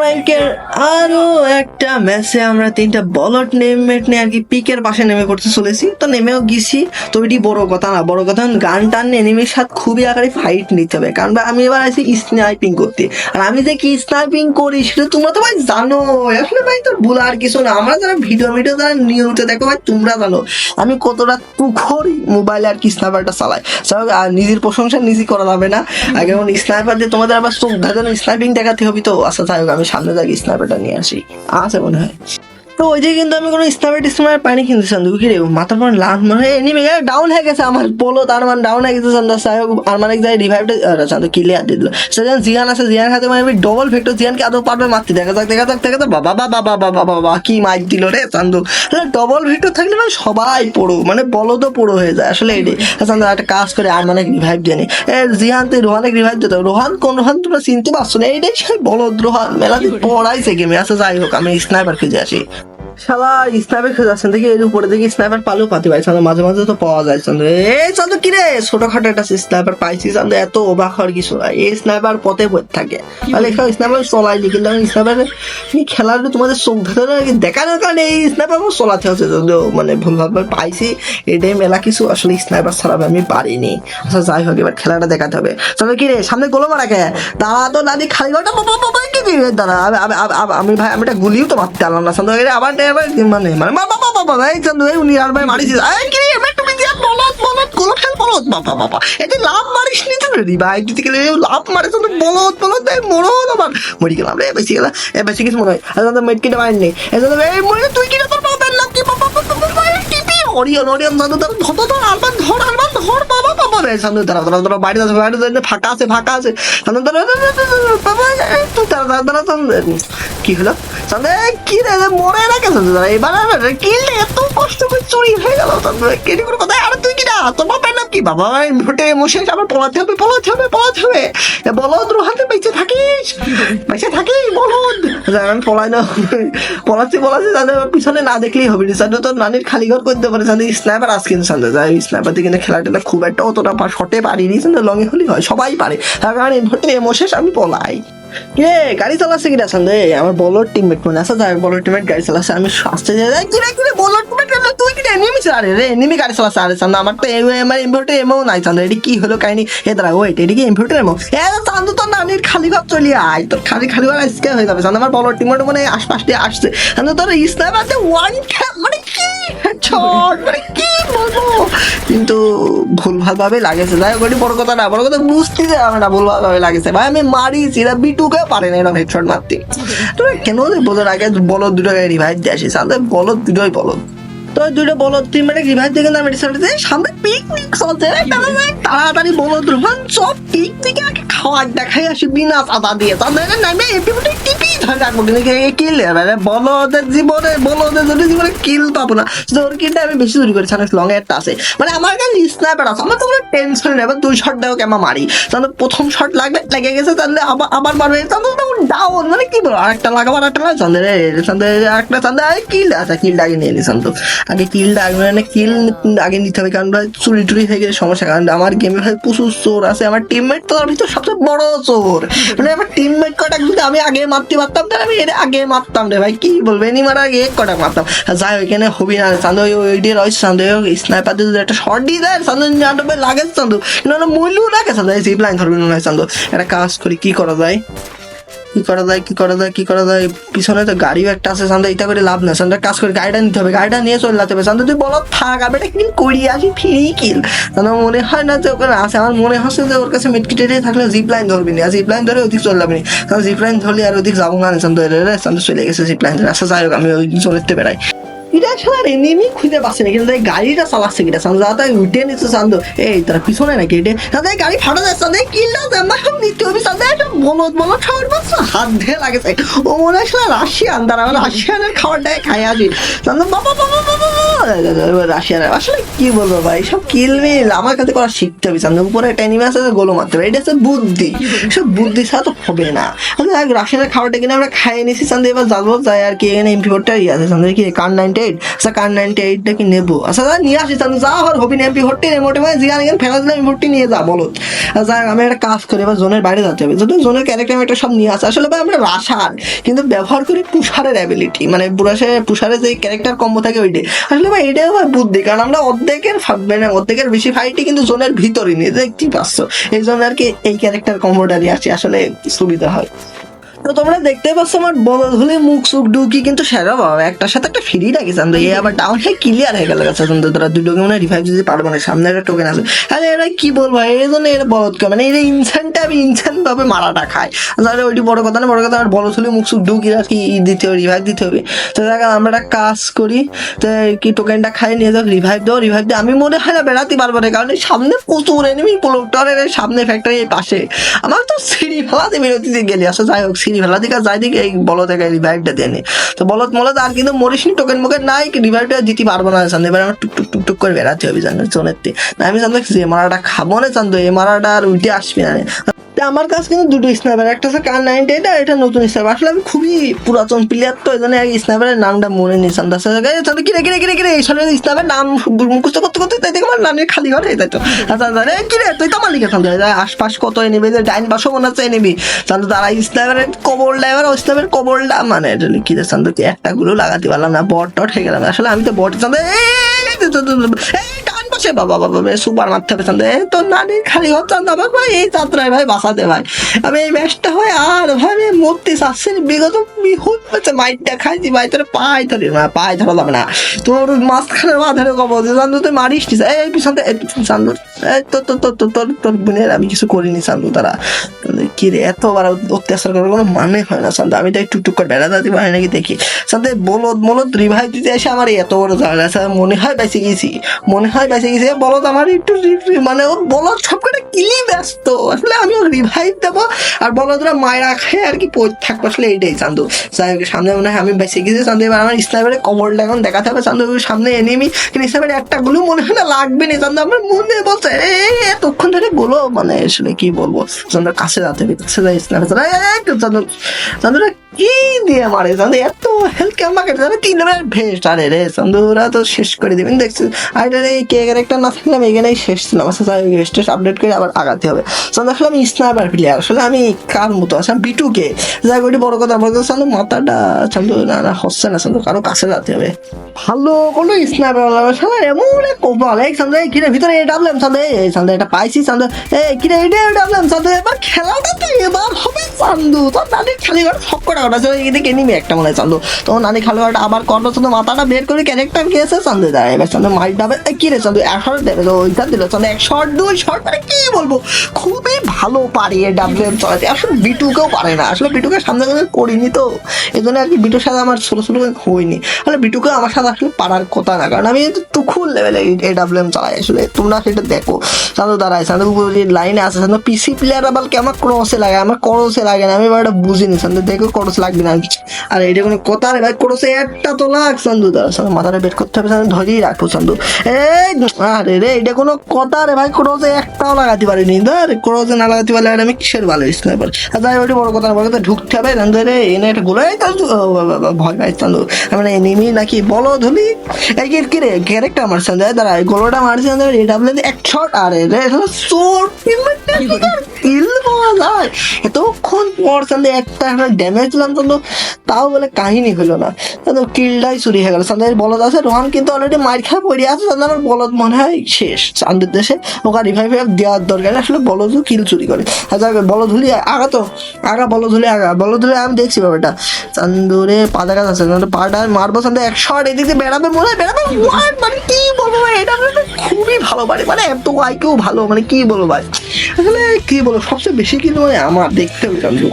র্যাঙ্কের আরও একটা ম্যাচে আমরা তিনটা বলট নেমমেট নিয়ে আর কি পিকের পাশে নেমে পড়তে চলেছি। তো নেমেও গেছি। তো এটি বড় কথা না, বড় কথা গান টান এনিমির সাথে খুবই আকারে ফাইট নিতে হবে। কারণ আমি এবার আছি স্নাইপিং করতে। আর আমি যে কি স্নাইপিং করি সেটা তোমরা তো ভাই জানো। আসলে ভাই তোর ভুল আর কিছু না। আমরা যারা ভিডিও ভিডিও যারা নিয়মিত দেখো ভাই, তোমরা জানো। আমি কতটা তুখরি মোবাইলে আর কি স্নাইপারটা চালাই। আর নিজের প্রশংসা নিজে করা যাবে না। আগে স্নাইপার দিয়ে তোমাদের আবার চোখ ধাঁধানো স্নাইপিং দেখাতে হবে তো। আচ্ছা আমি সামনে যাই স্নাইপারটা নিয়ে আসি। আছে মনে হয়। তো ওই যে কিন্তু আমি কোনো স্নাইপার টিস্নাইপার পাইনি কিন্তু চান্দু কি রে? মাথার পর লাল মানে এনিমে ডাউন হয়ে গেছে আমার বলো তার মানে ডাউন হয়ে গেছে যাই হোক আর মানে যাই রিভাইভটা চান্দু ক্লিয়ার দিয়ে দিল। সেখানে জিয়ান আছে জিয়ান হাতে মানে ডবল ফেক্টর জিয়ানকে আদৌ পারবে মারতে। দেখা যাক দেখা যাক দেখা যাক। বাবা বাবা বাবা বাবা বাবা কি মাইক দিল রে চান্দু ডবল ফেক্টর থাকলে মানে সবাই পড়ো মানে বলো তো পুরো হয়ে যায়। আসলে এটাই চান্দু একটা কাজ করে, আর মানে রিভাইভ দিয়ে নি। জিয়ান, তুই রোহানকে রিভাইভ দিতে রোহান, কোন রোহান তোমরা চিনতে পারছ না? এইটাই বলদ রোহান মেলা দিন পড়াইছে গেমে। আচ্ছা যাই হোক, আমি স্নাইপার খুঁজে আসি। শালা স্নাইপার আসছেন দেখি এর উপরে দেখি স্নাইপার পালেও পাতি পাই চান্দু মাঝে মাঝে তো পাওয়া যায় চান্দু এই চান্দু কি রে ছোটখাটো একটা স্নাইপার পাইছি চান্দু এত অবাক হওয়ার কিছু নাই এই স্নাইপার পথে পথে থাকে তাহলে এখানে স্নাইপার চলাইনি কিন্তু আমি স্নাইপার খেলার তোমাদের চোখ ধরে দেখানোর কারণে এই স্নাইপার চলাতে হচ্ছে যদিও মানে ভুলভাবে পাইছি এটাই মেলা কিছু আসলে স্নাইপার ছাড়াবে আমি পারিনি আচ্ছা যাই হোক এবার খেলাটা দেখাতে হবে চান্দু কি রে সামনে গোলো মারা কে দাঁড়া তো দাদি খালি গোটা দাঁড়া আমি- ভাই আমি একটা গুলিও তো মারতে পারলাম না চান্দু আবার এবার মানে মানে বাবা বাবা বাবা এই চান্দু এই উনি আর ভাই মারিছি এই কি এবার তুমি দিয়া বলত বলত গোলো খেল বলত বাবা বাবা এটা লাভ মারিস নি তো রে ভাই যদি গেলে লাভ মারে চান্দু বলত বলত এই মরো আবার মরি গেলাম রে বেশি গেলাম এ বেশি কিছু মনে হয় আর চান্দু মেট কিনে মারিনি এই চান্দু এই মরে তুই কিনা তোর বাবার নাম কি বাবা বাবা টিপি অরিয়ন অরিয়ন চান্দু ধর ধর ধর আলবান ধর আলবান ধর বাবা বাবা রে চান্দু দাঁড়া দাঁড়া দাঁড়া বাইরে আছে বাইরে আছে, ফাঁকা আছে ফাঁকা আছে চান্দু দাঁড়া দাঁড়া, দাঁড়া, বাবা দাঁড়া দাঁড়া কি হলো এই আবার পলাতে হবে হবে বলদ রোহাতে থাকিস? থাকিস আমি পলাই না পিছনে না দেখলেই হবে তোর নানির খালি ঘর করতে পারে। স্ন্যাপার আজ কিন্তু চান্দু যাই স্ন্যাপার দিকে খেলা টেলা খুব একটা অতটা শটে পারিনি। লঙে হলেই হয়, সবাই পারে। তার কারণে ভোটে এমোশেষ আমি পলাই। কে গাড়ি চালাচ্ছে কিনা আমার বলর টিমমেট মনে আছে? যাই বলর টিমমেট গাড়ি চালাচ্ছে আমি আসতে যাই। টিমমেট তুই রে? গাড়ি চালাচ্ছে আরে চান্দু আমার তো আমার ইনভার্টার এমও নাই চান্দু এটি কি হলো কাহিনী? এ, দাঁড়া ওয়েট এটি কি ইনভার্টার এমও এ চান্দু তোর নানির খালি ঘর চলি আয়। তোর খালি খালি ঘর আজকে হয়ে যাবে। চান্দু আমার বলর টিমমেট মানে আশপাশ আসছে। চান্দু তোর স্ন্যাপারতে ওয়ান মানে কি? ছট মানে কি? কিন্তু ভুল ভালো ভাবে লাগেছে। যাই হোক বড় কথা না, বড় কথা বুঝতে যে না ভুল ভালো ভাবে লাগেছে। ভাই, আমি মারিছি এরা বিটুকে পারে না এরকম হেডশট মারতে। তোরা কেন বোঝার আগে বলদ দুটোকে রিভাইভ দিয়ে আসিস সাথে বলদ দুটোই বলদ। তো দুটো বলদ তুই মানে রিভাইভ দিয়ে কিন্তু আমি সামনে পিকনিক চলছে তাড়াতাড়ি বলদ রোহান সব পিকনিকে আগে খাওয়ার দেখাই আসি বিনা চাঁদা দিয়ে। তাদের নামে এপিপিটি টিপি ধরে রাখব কিন্তু কিল মানে বলদের জীবনে বলদের যদি জীবনে কিল পাবো না ওর কিলটা আমি বেশি চুরি করেছি অনেক লং একটা আছে। মানে আমার কাছে স্নাইপার আছে আমার তো কোনো টেনশন নেই এবার দুই শট দেওয়া কেমন মারি? তাহলে প্রথম শট লাগবে লেগে গেছে তাহলে আবার আবার মারবে তাহলে ডাউন মানে কি বলো আরেকটা লাগাবো, আরেকটা লাগা চান্দে রে চান্দে আরেকটা চান্দে আরে কিল আচ্ছা কিলটা আগে নিয়ে নিস তো আগে কিলটা আগে মানে কিল আগে নিতে হবে, কারণ ভাই চুরি টুরি হয়ে গেলে সমস্যা। কারণ আমার গেমে ভাই প্রচুর চোর আছে, আমার টিমমেট তো তার ভিতর সবচেয়ে বড় চোর। মানে আমার টিমমেট কটা যদি আমি আগে মারতে পারতাম, তাহলে আমি এর আগে মারতাম রে ভাই। কি বলবে, এনি মারা আগে এক কটা মারতাম। যাই এখানে হবি না। চান্দু ওই ওই দিয়ে রয়েছে চান্দু স্নাইপার দিয়ে যদি একটা শর্ট দিয়ে দেয়। চান্দু লাগে চান্দু কিন্তু মূল্য লাগে চান্দু জিপ লাইন ধরবে না চান্দু একটা কাজ করি, কি করা যায়? কি করা যায়, কি করা যায়, কি করা যায়? পিছনে তো গাড়িও একটা আছে, সান্দা এটা করে লাভ না সান্দা, কাজ করে গাড়িটা নিতে হবে, গাড়িটা নিয়ে চলে যেতে হবে। সান্দা, তুই বলো থাক, আমি এটা কিন্তু করি, আসি, ফিরি কিল। সান্দা মনে হয় না যে ওখানে আছে। আমার মনে হচ্ছে যে ওর কাছে মেটকিটেটে থাকলে জিপ লাইন ধরবি না। জিপ লাইন ধরে ওদিক চলে যাবি না। জিপ লাইন ধরলে আর ওদিক যাব না সান্দা। সান্দা চলে গেছে জিপ লাইন ধরে। আচ্ছা যাই হোক, আমি ওই চলে বেড়াই। এটা আর এনিমি খুঁজে পাচ্ছে না, কিন্তু গাড়িটা চালাচ্ছে কিনা সান্দু যা তাই উঠে নিচ্ছে সান্দু এই, তারা পিছনে নাকি এটা সান্দু গাড়ি ফাটা যাচ্ছে সান্দু কিল্লা জাম্মা সব নিতে হবে সান্দু একটা বলদ বলদ খাওয়ার পাচ্ছে হাত ধেয়ে লাগেছে। ও মনে হয় রাশিয়ান, তারা রাশিয়ানের খাবারটাই খাই আসি সান্দু বাবা বাবা বাবা রাশিয়ার আসলে কি বলব ভাই, সব কিল মিল, আমার কাছে করা শিখতে হবে চান্দু উপরে একটা এনিমি আছে গোলো মারতে হবে। এটা হচ্ছে বুদ্ধি। সব বুদ্ধি ছাড়া তো হবে না। আসলে রাশিয়ানের খাবারটা কিনে আমরা খাইয়ে নিছি চান্দু এবার যাব, যাই আর কি, এখানে এমপি ফোরটা আছে চান্দু কি কার নাইনটি এইট আচ্ছা নাইনটি এইটটা কি নেব? আচ্ছা যা, নিয়ে আসি চান্দু যা এমপি ফোরটি মোটে মানে ফোরটি নিয়ে যা, বলো। যাই আমি একটা কাজ করি, এবার জোনের বাইরে হবে। জোনের ক্যারেক্টার একটা সব নিয়ে আসে, আসলে ভাই আমরা রাশার কিন্তু ব্যবহার করি পুষারের অ্যাবিলিটি মানে পুরাশে পুষারের যে ক্যারেক্টার কম্বো থাকে আসলে ভাই এটাও ভাই বুদ্ধি, কারণ আমরা অর্ধেকের মানে অর্ধেকের বেশি ফাইটই কিন্তু জোনের ভিতরে নিয়ে দেখতেই পাচ্ছ। এই জন্য আর কি এই ক্যারেক্টার কম্বোটা নিয়ে আসি, আসলে সুবিধা হয়। তো তোমরা দেখতে পাচ্ছ আমার বড় ধুলে মুখ সুখ ডুকি কিন্তু সেরা বাবা। একটার সাথে একটা ফ্রি রাখি চান্দু। এই আবার ডাউন হয়ে ক্লিয়ার হয়ে গেল গেছে কিন্তু তোরা দুটোকে মনে রিভাইভ দিতে পারব না, সামনে একটা টোকেন আছে। আরে এরা কি বলব এই জন্য এরা বলদ করে মানে এরা ইনসেন্টটা আমি ইনসেন্ট ভাবে মারাটা খায় তাহলে ওইটি বড় কথা না, বড় কথা আমার বড় ধুলে মুখ সুখ ডুকি আর কি দিতে হবে রিভাইভ দিতে হবে? তো দেখ, আমরা একটা কাজ করি, তো কি টোকেনটা খাই, নিয়ে যাও রিভাইভ দাও রিভাইভ দিয়ে আমি মনে হয় না বেড়াতে পারব না, কারণ সামনে প্রচুর এনিমি পোলোটারের সামনে ফ্যাক্টরি পাশে। আমার তো সিঁড়ি ফেলাতে বিরতিতে গেলে আসলে যাই হোক, সিঁড়ি ফেলা দিকে যাই দিকে এই বলত একা রিভাইভটা দিয়ে নি। তো বলত মলত আর কিন্তু মরিসনি টোকেন মোকেন নাই রিভাইভটা দিতে পারব না। জানতে এবার আমার টুক টুক টুক টুক করে বেড়াতে হবে জানো চোনের না, আমি জানতো যে মারাটা খাব না জানতো এই মারাটা আর উল্টে আসবে না। তা আমার কাছে কিন্তু দুটো স্ন্যাপার একটা হচ্ছে কার নাইনটি আর এটা নতুন স্ন্যাপার আসলে আমি খুবই পুরাতন প্লেয়ার তো এই জন্য স্ন্যাপারের নামটা মনে নেই সান্দাস তাহলে কিরে কিরে কিরে কিরে এই স্ন্যাপের নাম মুখস্থ করতে করতে তাই দেখে আমার নামের খালি ঘরে তাই তো আচ্ছা আচ্ছা, কিরে তুই তো মালিকের সামনে আশপাশ কত এনেবি যে ডাইন পাশও মনে হচ্ছে এনেবি চান্দু তারা স্ন্যাপারের কবলটা এবার ওই স্ন্যাপের কবলটা মানে এটা কি রে চান্দু কি একটা গুলো লাগাতে পারলাম না বট টট হয়ে গেলাম আসলে আমি তো বট চান্দু এই, পাশে বাবা বাবা সুপার মারতে হবে চান্দু এই তো নানি খালি ঘর চান্দু আমার ভাই এই যাত্রায় ভাই, বাঁচাতে ভাই। আমি এই ম্যাচটা হয় আর ভাই, আমি মরতে চাচ্ছি বিগত বিহুত হচ্ছে, মাইটটা খাইছি, ভাই, তোর পায়ে ধরে, না, পায়ে ধরা যাবে না। তোর মাঝখানে মাথারে কবল দিয়ে চান্দু তুই মারিস এই পিছন চান্দু এই তোর তোর তোর তোর তোর তোর বোনের আমি কিছু করিনি চান্দু তারা কি রে এতবার অত্যাচার করার কোনো মানে হয় না চান্দু আমি তো একটু টুক করে বেড়া দিতে পারি নাকি দেখি। চান্দু বলদ বলদ রিভাই দিতে এসে আমার এত বড় ঝামেলা মনে হয় বেঁচে গেছি। মনে হয় বেঁচে গেছি এ বলদ আমার একটু মানে ও বলদ সব কিলি ব্যস্ত। আসলে আমি রিভাইভ দেবো। আর মায়েরা আর কি থাকব। আসলে এইটাই চান্দু। সামনে মনে হয় আমি গেছি চান্দু এবার আমার কবরটা এখন দেখাতে হবে। চান্দু সামনে একটা গুলো মনে হয় না লাগবে না। চান্দু আমার মনে বলছে এতক্ষণ ধরে বলো। মানে আসলে কি বলব? চান্দুর কাছে যাতে কাছে যাই স্নাইপার। চান্দু চান্দুরা কি দিয়ে মারে? চান্দু এত হেলথ আমাকে জানে তিন নম্বর ভেস্ট। আরে রে, চান্দুরা তো শেষ করে দেবেন। দেখছি। আর কে ক্যারেক্টার না থাকলে আমি এখানেই শেষ ছিলাম আচ্ছা ভেস্টে আপডেট করে আবার আগাতে হবে। চান্দু আসলে আমি স্নাইপার প্লেয়ার আসলে আমি কার মতো? আছে আমি বিটুকে যাই ওইটি বড় কথা কথা চান্দু মাথাটা চান্দু না না, হচ্ছে না চান্দু কারও কাছে যাতে হবে। ভালো কোনো স্নাইপার শালা, এমন এক কপাল। চান্দু এই কিরে, ভিতরে এই ডাবলাম চান্দু এই চান্দু এটা পাইছি চান্দু এই কিরে, এটা ডাবলাম চান্দু এবার খেলাটা তো এবার হবে, চান্দু। তোর নানি খালি ঘর সব কটা কটা ছিল এদিকে নিবি একটা মনে হয়, চান্দু। তো নানি খালি ঘরটা আবার করল চান্দু, মাথাটা বের করে ক্যারেক্টার গিয়েছে চান্দু দাঁড়ায়, এবার চান্দু মাইট ডাবে কিরে চান্দু শট ওইটা দিল চান্দু এক শট দুই শট মানে কি বলব? খুবই ভালো পারে ডাবলেম চলাতে। আসলে বিটুকেও পারে না। আসলে বিটুকে সামনে করে করিনি তো। এই জন্য আর কি বিটুর সাথে আমার ছোটো ছোটো হয়নি। আসলে বিটুকে আমার সাথে আসলে পারার কথা না। কারণ আমি টুকুর লেভেলে এ ডাবলেম চালাই। আসলে তোমরা সেটা দেখো। চাঁদু দাঁড়ায়। চাঁদু লাইনে আছে। চাঁদু পিসি প্লেয়ার আবার কি আমার ক্রসে লাগে? আমার ক্রসে লাগে না। আমি এটা বুঝিনি। চাঁদু দেখো ক্রস লাগবে না। আর, এটা কোনো কথা রে ভাই ক্রসে একটা তো লাগ চান্দু দাঁড়া চান্দু মাথাটা বের করতে হবে। চান্দু ধরেই রাখব চান্দু এই আরে রে এটা কোনো কথা রে ভাই ক্রসে একটাও লাগাতে পারিনি। ধর ক্রসে না লাগাতে পারলে আমি কিসের ভালো স্নাইপার আর যাই ওইটা বড় কথা বড় কথা ঢুকতে হবে। চান্দু রে এনে একটা গোলাই চান্দু ভয় পাই চান্দু মানে এনিমি নাকি বলো ধুলি? এই কি কি রে ক্যারেক্টার আমার সাথে দাঁড়া গোলোটা মারছি আমাদের এটা বলে এক শট আরে রে সোর কিল পাওয়া যায় এতক্ষণ পর সামনে একটা একটা ড্যামেজ দিলাম তো তাও বলে কাহিনী হলো না। তো কিলটাই চুরি হয়ে গেল। সামনে বলদ আছে, রোহান কিন্তু অলরেডি মার খায় পড়ে আছে। আমার বলদ মনে হয় শেষ। চান্দের দেশে ওকে রিভাইভ দেওয়ার দরকার। আসলে বলদও কিল চুরি করে। আচ্ছা বলদ ধুলি আগা তো। আগা, বলদ ধুলি আগা। বলদ ধুলি আমি দেখছি ব্যাপারটা। চান্দুরে পাতা গাছ আছে পাটা মারবো। চান্দু এক শট এদিকে বেড়াবে মনে হয়। বেড়াবে? মানে কি বলব এটা খুবই ভালো বাড়ি। মানে এত আইকেও ভালো। মানে কি বলব ভাই? আসলে কি বলব, সবচেয়ে বেশি কিন্তু মানে আমার দেখতে হবে চান্দু